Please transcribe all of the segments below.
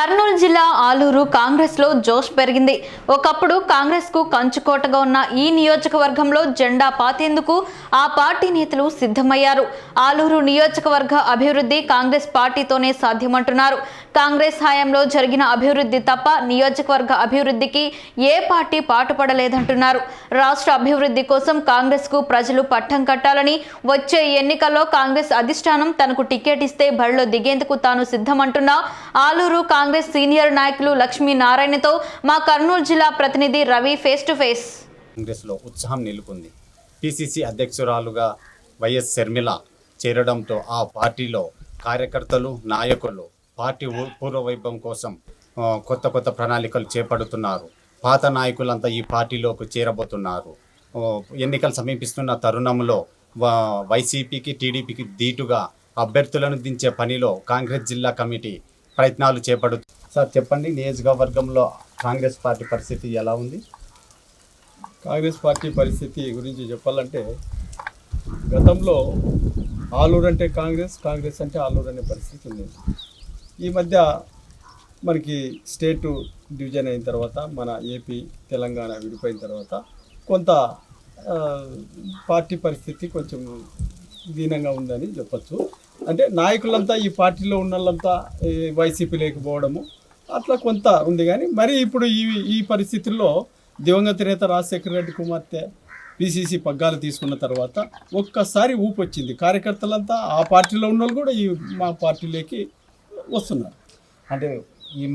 కర్నూలు జిల్లా ఆలూరు కాంగ్రెస్లో జోష్ పెరిగింది. ఒకప్పుడు కాంగ్రెస్కు కంచుకోటగా ఉన్న ఈ నియోజకవర్గంలో జెండా పాతేందుకు ఆ పార్టీ నేతలు సిద్ధమయ్యారు. ఆలూరు నియోజకవర్గ అభివృద్ధి కాంగ్రెస్ పార్టీతోనే సాధ్యమంటున్నారు. కాంగ్రెస్ హయాంలో జరిగిన అభివృద్ధి తప్ప నియోజకవర్గ అభివృద్ధికి ఏ పార్టీ పాటుపడలేదంటున్నారు. రాష్ట్ర అభివృద్ధి కోసం కాంగ్రెస్కు ప్రజలు పట్టం కట్టాలని వచ్చే ఎన్నికల్లో కాంగ్రెస్ అధిష్టానం తనకు టికెట్ ఇస్తే బరిలో దిగేందుకు తాను సిద్ధమంటున్నా. ఆలూరు కాంగ్రెస్ సీనియర్ సీనియర్ నాయకులు లక్ష్మీ నారాయణతో మా కర్నూలు జిల్లా ప్రతినిధి రవి ఫేస్ టు ఫేస్ కాంగ్రెస్లో ఉత్సాహం నిలుపుంది. పిసిసి అధ్యక్షురాలుగా వైఎస్ శర్మిల చేరడంతో ఆ పార్టీలో కార్యకర్తలు నాయకులు పార్టీ పూర్వవైభవం కోసం కొత్త కొత్త ప్రణాళికలు చేపడుతున్నారు. పాత నాయకులంతా ఈ పార్టీలోకి చేరబోతున్నారు. ఎన్నికలు సమీపిస్తున్న తరుణంలో వైసీపీకి టీడీపీకి ధీటుగా అభ్యర్థులను దించే పనిలో కాంగ్రెస్ జిల్లా కమిటీ ప్రయత్నాలు చేపడు సార్ చెప్పండి నియోజకవర్గంలో కాంగ్రెస్ పార్టీ పరిస్థితి ఎలా ఉంది? కాంగ్రెస్ పార్టీ పరిస్థితి గురించి చెప్పాలంటే గతంలో ఆలూరు అంటే కాంగ్రెస్ కాంగ్రెస్ అంటే ఆలూరు అనే పరిస్థితి ఉంది. ఈ మధ్య మనకి స్టేటు డివిజన్ అయిన తర్వాత మన ఏపీ తెలంగాణ విడిపోయిన తర్వాత కొంత పార్టీ పరిస్థితి కొంచెం దీనంగా ఉందని చెప్పచ్చు. అంటే నాయకులంతా ఈ పార్టీలో ఉన్న వాళ్ళంతా ఈ వైసీపీ లేకపోవడము అట్లా కొంత ఉంది కానీ మరి ఇప్పుడు ఈ ఈ పరిస్థితుల్లో దివంగత నేత రాజశేఖర రెడ్డి కుమార్తె పిసిసి పగ్గాలు తీసుకున్న తర్వాత ఒక్కసారి ఊపు వచ్చింది కార్యకర్తలంతా ఆ పార్టీలో ఉన్న వాళ్ళు కూడా ఈ మా పార్టీలోకి వస్తున్నారు. అంటే ఈ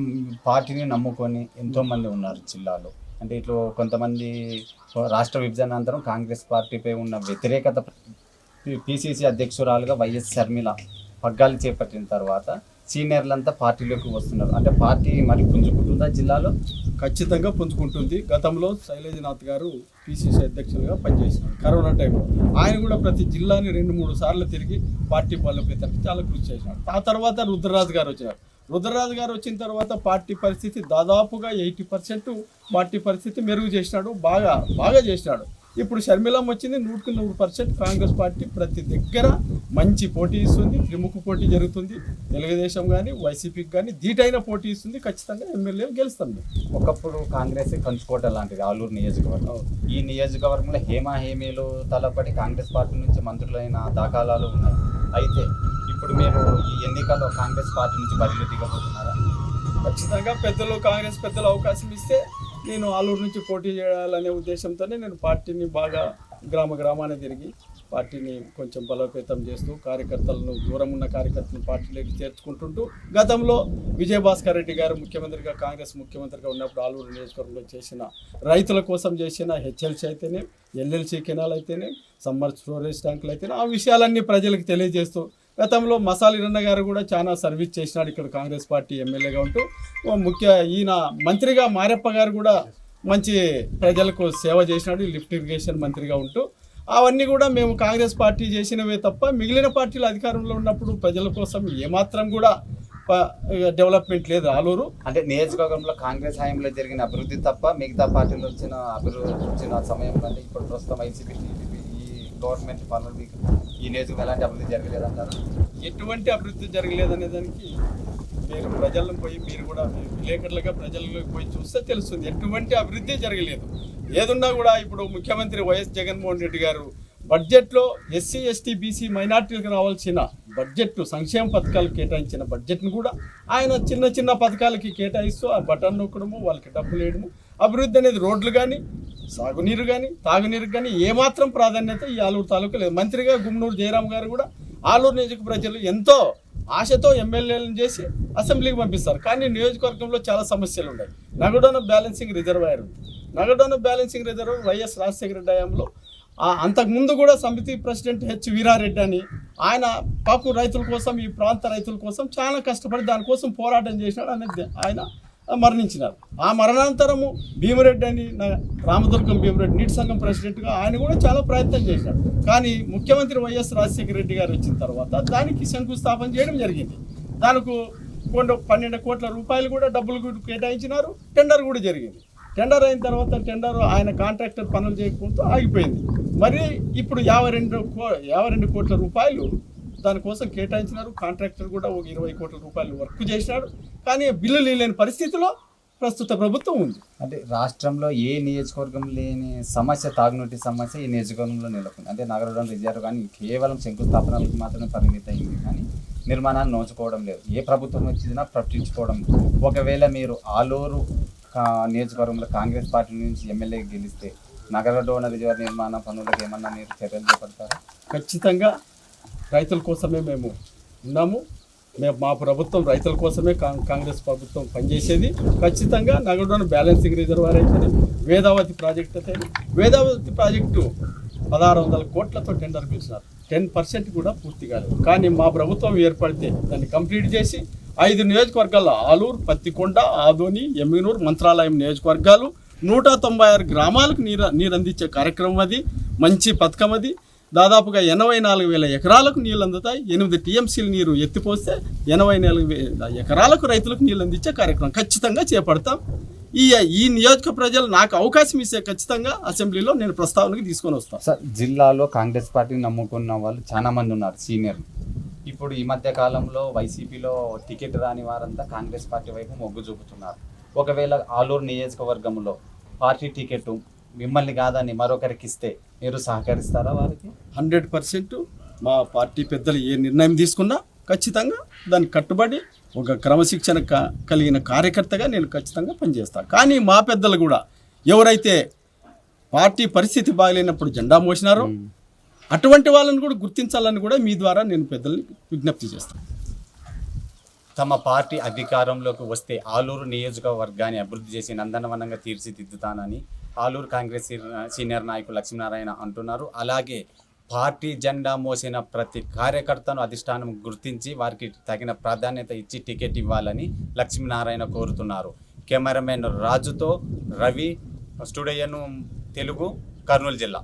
పార్టీని నమ్ముకొని ఎంతోమంది ఉన్నారు జిల్లాలో. అంటే ఇట్లా కొంతమంది రాష్ట్ర విభజన అనంతరం కాంగ్రెస్ పార్టీపై ఉన్న వ్యతిరేకత పిసిసి అధ్యక్షురాలుగా వైఎస్ షర్మిల పగ్గాలు చేపట్టిన తర్వాత సీనియర్లంతా పార్టీలోకి వస్తున్నారు. అంటే పార్టీ మరి పుంజుకుంటుందా జిల్లాలో? ఖచ్చితంగా పుంజుకుంటుంది. గతంలో శైలజనాథ్ గారు పిసిసి అధ్యక్షులుగా పనిచేసినారు కరోనా టైంలో. ఆయన కూడా ప్రతి జిల్లాని రెండు మూడు సార్లు తిరిగి పార్టీ బలోపేతానికి చాలా కృషి చేసినారు. ఆ తర్వాత రుద్రరాజు గారు వచ్చారు. రుద్రరాజు గారు వచ్చిన తర్వాత పార్టీ పరిస్థితి దాదాపుగా ఎయిటీ పర్సెంట్ పార్టీ పరిస్థితి మెరుగు చేసినాడు. బాగా బాగా చేసినాడు. ఇప్పుడు షర్మిలం వచ్చింది నూటికి నూరు పర్సెంట్ కాంగ్రెస్ పార్టీ ప్రతి దగ్గర మంచి పోటీ ఇస్తుంది ప్రముఖ పోటీ జరుగుతుంది. తెలుగుదేశం కానీ వైసీపీకి కానీ ధీటైన పోటీ ఇస్తుంది ఖచ్చితంగా ఎమ్మెల్యే గెలుస్తాం మేము ఒకప్పుడు కాంగ్రెస్ కంచుకోట లాంటిది ఆలూరు నియోజకవర్గం. ఈ నియోజకవర్గంలో హేమా హేమీలు తలపడి కాంగ్రెస్ పార్టీ నుంచి మంత్రులైన దాఖలాలు ఉన్నాయి. అయితే ఇప్పుడు మీరు ఈ ఎన్నికల్లో కాంగ్రెస్ పార్టీ నుంచి బరిలో దిగబోతున్నారా ఖచ్చితంగా పెద్దలు కాంగ్రెస్ పెద్దలు అవకాశం ఇస్తే నేను ఆలూరు నుంచి పోటీ చేయాలనే ఉద్దేశంతోనే నేను పార్టీని బాగా గ్రామ గ్రామాన్ని తిరిగి పార్టీని కొంచెం బలోపేతం చేస్తూ కార్యకర్తలను దూరం ఉన్న కార్యకర్తలను పార్టీలోకి చేర్చుకుంటుంటూ గతంలో విజయభాస్కర్ రెడ్డి గారు ముఖ్యమంత్రిగా కాంగ్రెస్ ముఖ్యమంత్రిగా ఉన్నప్పుడు ఆలూరు నియోజకవర్గంలో చేసిన రైతుల కోసం చేసిన హెచ్ఎల్సీ అయితేనే ఎల్ఎల్సీ కెనాల్ అయితేనే సమ్మర్ స్టోరేజ్ ట్యాంకులు అయితేనే ఆ విషయాలన్నీ ప్రజలకు తెలియజేస్తూ గతంలో మసాలి రన్న గారు కూడా చాలా సర్వీస్ చేసినాడు ఇక్కడ కాంగ్రెస్ పార్టీ ఎమ్మెల్యేగా ఉంటూ. ముఖ్య ఈయన మంత్రిగా మారెప్ప గారు కూడా మంచి ప్రజలకు సేవ చేసినాడు లిఫ్ట్ ఇరిగేషన్ మంత్రిగా ఉంటూ. అవన్నీ కూడా మేము కాంగ్రెస్ పార్టీ చేసినవే తప్ప మిగిలిన పార్టీలు అధికారంలో ఉన్నప్పుడు ప్రజల కోసం ఏమాత్రం కూడా డెవలప్మెంట్ లేదు ఆలూరు. అంటే నియోజకవర్గంలో కాంగ్రెస్ హయాంలో జరిగిన అభివృద్ధి తప్ప మిగతా పార్టీలు వచ్చిన అభివృద్ధి వచ్చిన సమయంలో ఇప్పుడు ప్రస్తుతం వైసీపీ టీడీపీ గవర్నమెంట్ పనులు మీకు ఈ నియోజకవర్గం ఎలాంటి అభివృద్ధి జరగలేదంటారు? ఎటువంటి అభివృద్ధి జరగలేదనే దానికి మీరు ప్రజలను పోయి మీరు కూడా విలేకరులుగా ప్రజలకు పోయి చూస్తే తెలుస్తుంది. ఎటువంటి అభివృద్ధి జరగలేదు. ఏదున్నా కూడా ఇప్పుడు ముఖ్యమంత్రి వైఎస్ జగన్మోహన్ రెడ్డి గారు బడ్జెట్లో ఎస్సీ ఎస్టీ బీసీ మైనార్టీలకు రావాల్సిన బడ్జెట్ సంక్షేమ పథకాలు కేటాయించిన బడ్జెట్ను కూడా ఆయన చిన్న చిన్న పథకాలకి కేటాయిస్తూ ఆ బటన్ నొక్కడము వాళ్ళకి డబ్బులు వేయడము అభివృద్ధి అనేది రోడ్లు కానీ సాగునీరు కానీ తాగునీరు కానీ ఏమాత్రం ప్రాధాన్యత ఈ ఆలూరు తాలూకా లేదు. మంత్రిగా గుమ్నూరు జయరాం గారు కూడా ఆలూరు నియోజక ప్రజలు ఎంతో ఆశతో ఎమ్మెల్యేలను చేసి అసెంబ్లీకి పంపిస్తారు. కానీ నియోజకవర్గంలో చాలా సమస్యలు ఉన్నాయి. నగడోన బ్యాలెన్సింగ్ రిజర్వాయర్ ఉంది. Nagadona balancing reserve YS Rajasekhara Reddy హయాంలో అంతకుముందు కూడా సమితి ప్రెసిడెంట్ హెచ్ వీరారెడ్డి అని ఆయన పాపు రైతుల కోసం ఈ ప్రాంత రైతుల కోసం చాలా కష్టపడి దానికోసం పోరాటం చేసినాడు అనేది ఆయన మరణించినారు. ఆ మరణాంతరము భీమరెడ్డి అని నా- రామదుర్గం భీమరెడ్డి నీటి సంఘం ప్రెసిడెంట్గా ఆయన కూడా చాలా ప్రయత్నం చేశారు. కానీ ముఖ్యమంత్రి వైఎస్ రాజశేఖర రెడ్డి గారు వచ్చిన తర్వాత దానికి శంకుస్థాపన చేయడం జరిగింది. దానికి కొన్ని పన్నెండు కోట్ల రూపాయలు కూడా డబ్బులు కూడా కేటాయించినారు. టెండర్ కూడా జరిగింది. టెండర్ అయిన తర్వాత టెండర్ ఆయన కాంట్రాక్టర్ పనులు చేయకుండా ఆగిపోయింది. మరి ఇప్పుడు యాభై రెండు కో యాభై రెండు కోట్ల రూపాయలు దానికోసం కేటాయించినారు. కాంట్రాక్టర్ కూడా ఒక ఇరవై కోట్ల రూపాయలు వర్క్ చేసినాడు కానీ బిల్లులు లేని పరిస్థితిలో ప్రస్తుత ప్రభుత్వం ఉంది. అంటే రాష్ట్రంలో ఏ నియోజకవర్గం లేని సమస్య తాగునీటి సమస్య ఈ నియోజకవర్గంలో నెలకొంది. అంటే నగరం రిజర్వ్ కానీ కేవలం శంకుస్థాపనలకు మాత్రమే పరిమితి అయింది కానీ నిర్మాణాన్ని నోచుకోవడం లేదు. ఏ ప్రభుత్వం వచ్చినా పట్టించుకోవడం లేదు. ఒకవేళ మీరు ఆలూరు నియోజకవర్గంలో కాంగ్రెస్ పార్టీ నుంచి ఎమ్మెల్యే గెలిస్తే నగర డోన రిజర్వ్ నిర్మాణ పనులకు ఏమన్నా మీరు చర్యలు చేపడతారా? ఖచ్చితంగా రైతుల కోసమే మేము ఉన్నాము. మేము మా ప్రభుత్వం రైతుల కోసమే కాం- కాంగ్రెస్ ప్రభుత్వం పనిచేసేది. ఖచ్చితంగా నగరంలోని బ్యాలెన్సింగ్ రిజర్వాయర్ అయితే వేదావతి ప్రాజెక్ట్ అయితే వేదావతి ప్రాజెక్టు పదహారు వందల కోట్లతో టెండర్ పిలిచినారు. టెన్ పర్సెంట్ కూడా పూర్తి కాలేదు. కానీ మా ప్రభుత్వం ఏర్పడితే దాన్ని కంప్లీట్ చేసి ఐదు నియోజకవర్గాల్లో ఆలూరు పత్తికొండ ఆదోని ఎమ్మినూరు మంత్రాలయం నియోజకవర్గాలు నూట తొంభై ఆరు గ్రామాలకు నీరు నీరు అందించే కార్యక్రమం అది. మంచి పథకం అది. దాదాపుగా ఎనభై నాలుగు వేల ఎకరాలకు నీళ్ళు అందుతాయి. ఎనిమిది టీఎంసీలు నీరు ఎత్తిపోస్తే ఎనభై నాలుగు వేల ఎకరాలకు రైతులకు నీళ్ళు అందించే కార్యక్రమం ఖచ్చితంగా చేపడతాం. ఈ ఈ నియోజక ప్రజలు నాకు అవకాశం ఇస్తే ఖచ్చితంగా అసెంబ్లీలో నేను ప్రస్తావనకి తీసుకొని వస్తాను. సార్ జిల్లాలో కాంగ్రెస్ పార్టీని నమ్ముకున్న వాళ్ళు చాలా మంది ఉన్నారు సీనియర్ ఇప్పుడు ఈ మధ్య కాలంలో వైసీపీలో టికెట్ రాని వారంతా కాంగ్రెస్ పార్టీ వైపు మొగ్గు చూపుతున్నారు. ఒకవేళ ఆలూరు నియోజకవర్గంలో పార్టీ టికెట్ మిమ్మల్ని కాదని మరొకరికి ఇస్తే మీరు సహకరిస్తారా వారికి? హండ్రెడ్ పర్సెంట్ మా పార్టీ పెద్దలు ఏ నిర్ణయం తీసుకున్నా ఖచ్చితంగా దానికి కట్టుబడి ఒక క్రమశిక్షణ క- కలిగిన కార్యకర్తగా నేను ఖచ్చితంగా పనిచేస్తాను కానీ మా పెద్దలు కూడా ఎవరైతే పార్టీ పరిస్థితి బాగలేనప్పుడు జెండా మోసినారో అటువంటి వాళ్ళని కూడా గుర్తించాలని కూడా మీ ద్వారా నేను పెద్దల్ని విజ్ఞప్తి చేస్తాను తమ పార్టీ అధికారంలోకి వస్తే ఆలూరు నియోజకవర్గాన్ని అభివృద్ధి చేసి నందనవనంగా తీర్చిదిద్దుతానని ఆలూరు కాంగ్రెస్ సీనియర్- సీనియర్ నాయకులు లక్ష్మీనారాయణ అంటున్నారు. అలాగే పార్టీ జెండా మోసిన ప్రతి కార్యకర్తను అధిష్టానం గుర్తించి వారికి తగిన ప్రాధాన్యత ఇచ్చి టికెట్ ఇవ్వాలని లక్ష్మీనారాయణ కోరుతున్నారు. కెమెరామెన్ రాజుతో రవి స్టూడియోను తెలుగు కర్నూలు జిల్లా.